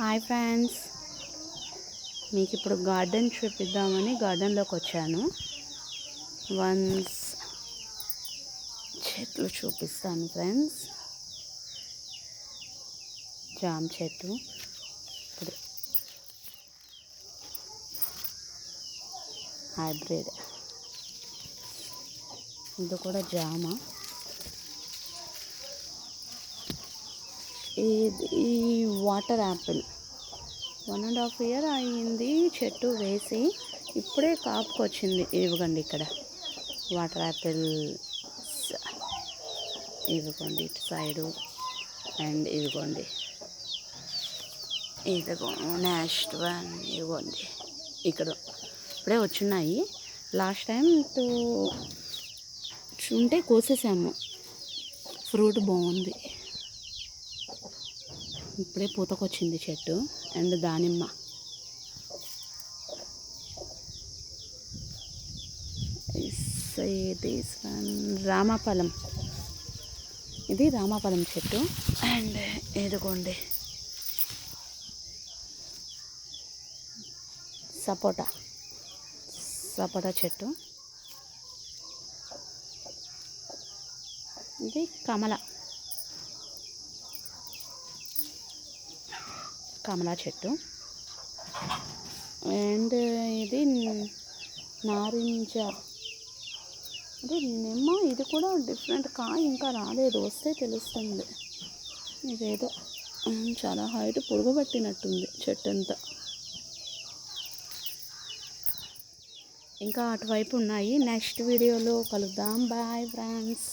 Hi friends. మీకు ఇప్పుడు garden చూపిద్దామని గార్డెన్లోకి వచ్చాను వన్స్ చెట్లు చూపిస్తాను ఫ్రెండ్స్. జామ చెట్టు ఇప్పుడు హైబ్రిడ్. ఇది కూడా జామ. ఇది ఈ water apple. One and half year అయింది చెట్టు వేసి ఇప్పుడే కాపుకొచ్చింది. ఇవ్వకండి ఇక్కడ. వాటర్ యాపిల్ ఇవ్వకండి ఇటు సైడు. అండ్ ఇదిగోండి ఇదిగో నెక్స్ట్ వన్ ఇవ్వండి ఇక్కడ ఇప్పుడే వచ్చున్నాయి లాస్ట్ టైం టూ ఉంటే కోసేసాము. ఫ్రూట్ బాగుంది. ఇప్పుడే పూతకొచ్చింది చెట్టు అండ్ దానిమ్మ. వన్ రామాఫలం. ఇది రామాఫలం చెట్టు. అండ్ ఎదుగోండి సపోటా. సపోటా చెట్టు. ఇది కమల. కమలా చెట్టు. అండ్ ఇది నారింజ. అదే నిమ్మ ఇది కూడా డిఫరెంట్ కాయ ఇంకా రాలేదు వస్తే తెలుస్తుంది. ఇదేదో చాలా హైట్ పొడుగు పట్టినట్టుంది చెట్టు అంతా ఇంకా అటువైపు ఉన్నాయి. నెక్స్ట్ వీడియోలో కలుద్దాం. Bye friends